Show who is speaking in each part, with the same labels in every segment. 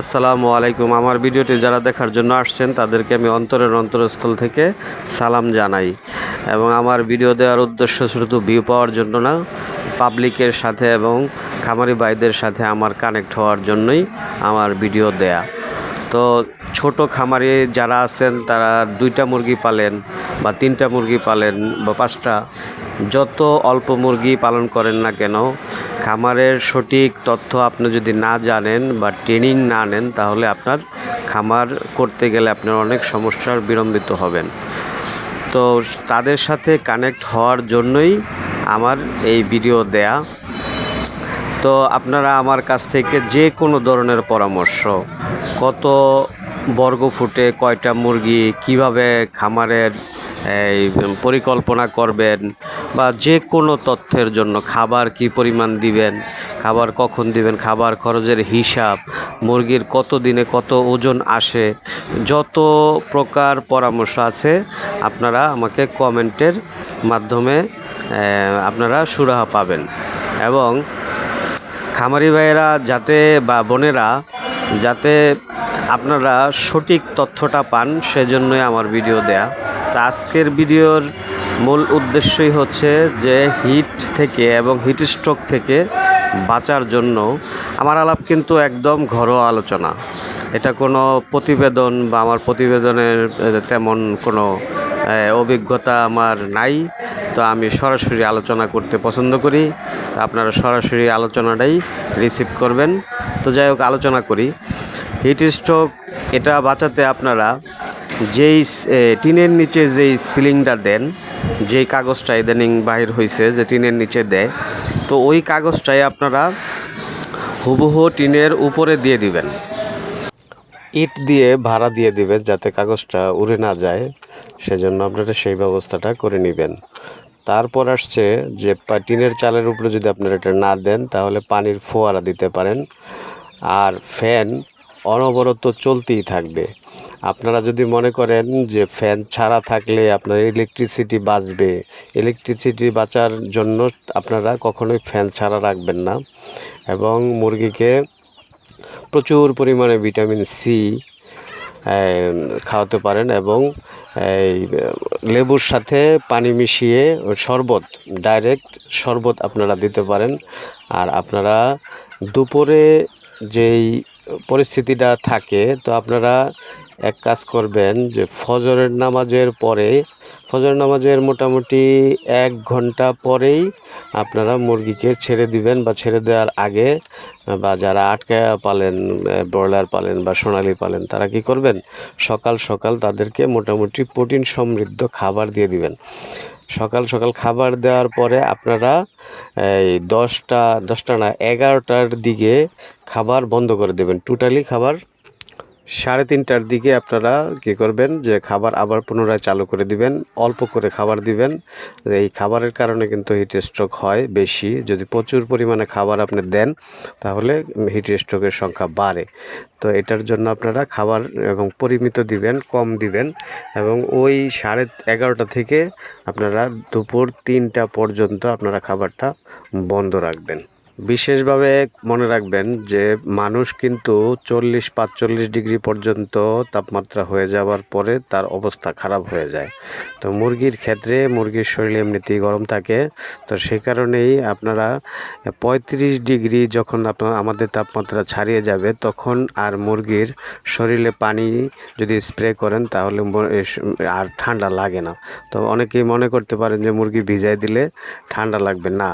Speaker 1: আসসালামু আলাইকুম। আমার ভিডিওটি যারা দেখার জন্য আসছেন, তাদেরকে আমি অন্তরের অন্তরস্থল থেকে সালাম জানাই। এবং আমার ভিডিও দেওয়ার উদ্দেশ্য শুধু ভিউ পাওয়ার জন্য না পাবলিকের সাথে এবং খামারি ভাইদের সাথে আমার কানেক্ট হওয়ার জন্যই আমার ভিডিও দেয়া। তো ছোট খামারি যারা আছেন, তারা দুইটা মুরগি পালেন বা তিনটা মুরগি পালেন বা পাঁচটা যত অল্প মুরগি পালন করেন না কেন, খামারের সঠিক তথ্য আপনি যদি না জানেন বা ট্রেনিং না নেন, তাহলে আপনার খামার করতে গেলে আপনার অনেক সমস্যার বিলম্বিত হবেন। তো তাদের সাথে কানেক্ট হওয়ার জন্যই আমার এই ভিডিও দেয়া। তো আপনারা আমার কাছ থেকে যে কোনো ধরনের পরামর্শ, কত বর্গ ফুটে কয়টা মুরগি, কীভাবে খামারের এই পরিকল্পনা করবেন বা যে কোনো তথ্যের জন্য খাবার কি পরিমাণ দিবেন, খাবার কখন দিবেন, খাবার খরচের হিসাব, মুরগির কত দিনে কত ওজন আসে, যত প্রকার পরামর্শ আছে আপনারা আমাকে কমেন্টের মাধ্যমে আপনারা সুরাহা পাবেন। এবং খামারি ভাইয়েরা যাতে বা বোনেরা যাতে আপনারা সঠিক তথ্যটা পান, সেজন্যই আমার ভিডিও দেয়া। তো আজকের ভিডিওর মূল উদ্দেশ্যই হচ্ছে যে হিট থেকে এবং হিট স্ট্রোক থেকে বাঁচার জন্য আমার আলাপ কিন্তু একদম ঘরোয়া আলোচনা। এটা কোনো প্রতিবেদন বা আমার প্রতিবেদনের তেমন কোনো অভিজ্ঞতা আমার নাই। তো আমি সরাসরি আলোচনা করতে পছন্দ করি। তো আপনারা সরাসরি আলোচনাটাই রিসিভ করবেন। তো যাই হোক, আলোচনা করি। হিট স্ট্রোক, এটা বাঁচাতে আপনারা যেই টিনের নিচে যেই সিলিংটা দেন, যেই কাগজটা ইদানিং বাহির হয়েছে যে টিনের নিচে দেয়, তো ওই কাগজটাই আপনারা হুবহু টিনের উপরে দিয়ে দিবেন। ইট দিয়ে ভাড়া দিয়ে দিবেন যাতে কাগজটা উড়ে না যায়, সেজন্য আপনারা সেই ব্যবস্থাটা করে নেবেন। তারপর আসছে যে টিনের চালের উপরে যদি আপনারা এটা না দেন, তাহলে পানির ফোয়ারা দিতে পারেন। আর ফ্যান অনবরত চলতেই থাকবে। আপনারা যদি মনে করেন যে ফ্যান ছাড়া থাকলে আপনার ইলেকট্রিসিটি বাঁচবে ইলেকট্রিসিটি বাঁচার জন্য আপনারা কখনোই ফ্যান ছাড়া রাখবেন না। এবং মুরগিকে প্রচুর পরিমাণে ভিটামিন সি খাওয়াতে পারেন এবং এই লেবুর সাথে পানি মিশিয়ে শরবত ডাইরেক্ট শরবত আপনারা দিতে পারেন। আর আপনারা দুপুরে যেই পরিস্থিতিটা থাকে, তো আপনারা এক কাজ করবেন যে ফজরের নামাজের পরে ফজর নামাজের মোটামুটি এক ঘণ্টা পরেই আপনারা মুরগিকে ছেড়ে দিবেন বা ছেড়ে দেওয়ার আগে, বা যারা আটকায়া পালেন ব্রয়লার পালেন বা সোনালি পালেন, তারা কি করবেন? সকাল সকাল তাদেরকে মোটামুটি প্রোটিন সমৃদ্ধ খাবার দিয়ে দিবেন। সকাল সকাল খাবার দেওয়ার পরে আপনারা, এই দশটা দশটা না, এগারোটার দিকে খাবার বন্ধ করে দেবেন। টোটালি খাবার সাড়ে তিনটার দিকে আপনারা কী করবেন যে খাবার আবার পুনরায় চালু করে দিবেন, অল্প করে খাবার দিবেন। এই খাবারের কারণে কিন্তু হিট স্ট্রোক হয় বেশি। যদি প্রচুর পরিমাণে খাবার আপনি দেন, তাহলে হিট স্ট্রোকের সংখ্যা বাড়ে। তো এটার জন্য আপনারা খাবার এবং পরিমিত দিবেন, কম দিবেন এবং ওই সাড়ে এগারোটা থেকে আপনারা দুপুর তিনটা পর্যন্ত আপনারা খাবারটা বন্ধ রাখবেন। বিশেষভাবে মনে রাখবেন যে মানুষ কিন্তু চল্লিশ পাঁচচল্লিশ ডিগ্রি পর্যন্ত তাপমাত্রা হয়ে যাওয়ার পরে তার অবস্থা খারাপ হয়ে যায়। তো মুরগির ক্ষেত্রে মুরগির শরীরে এমনিতেই গরম থাকে, তো সে কারণেই আপনারা পঁয়ত্রিশ ডিগ্রি যখন আপনার আমাদের তাপমাত্রা ছাড়িয়ে যাবে, তখন আর মুরগির শরীরে পানি যদি স্প্রে করেন তাহলে আর ঠান্ডা লাগে না। তো অনেকেই মনে করতে পারেন যে মুরগি ভিজাই দিলে ঠান্ডা লাগবে না।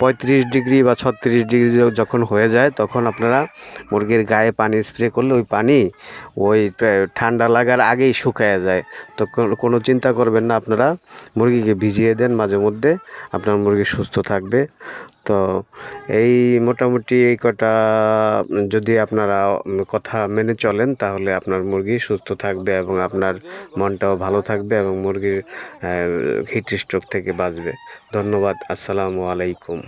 Speaker 1: পঁয়ত্রিশ ডিগ্রি বা ছত্রিশ ডিগ্রি যখন হয়ে যায়, তখন আপনারা মুরগির গায়ে পানি স্প্রে করলে ওই পানি ওই ঠান্ডা লাগার আগেই শুকায় যায়। তো কোনো- চিন্তা করবেন না, আপনারা মুরগিকে ভিজিয়ে দেন মাঝে মধ্যে, আপনার মুরগি সুস্থ থাকবে। তো এই মোটামুটি এই কটা, যদি আপনারা কথা মেনে চলেন, তাহলে আপনার মুরগি সুস্থ থাকবে এবং আপনার মনটাও ভালো থাকবে এবং মুরগির হিট স্ট্রোক থেকে বাঁচবে। ধন্যবাদ, আসসালামু আলাইকুম।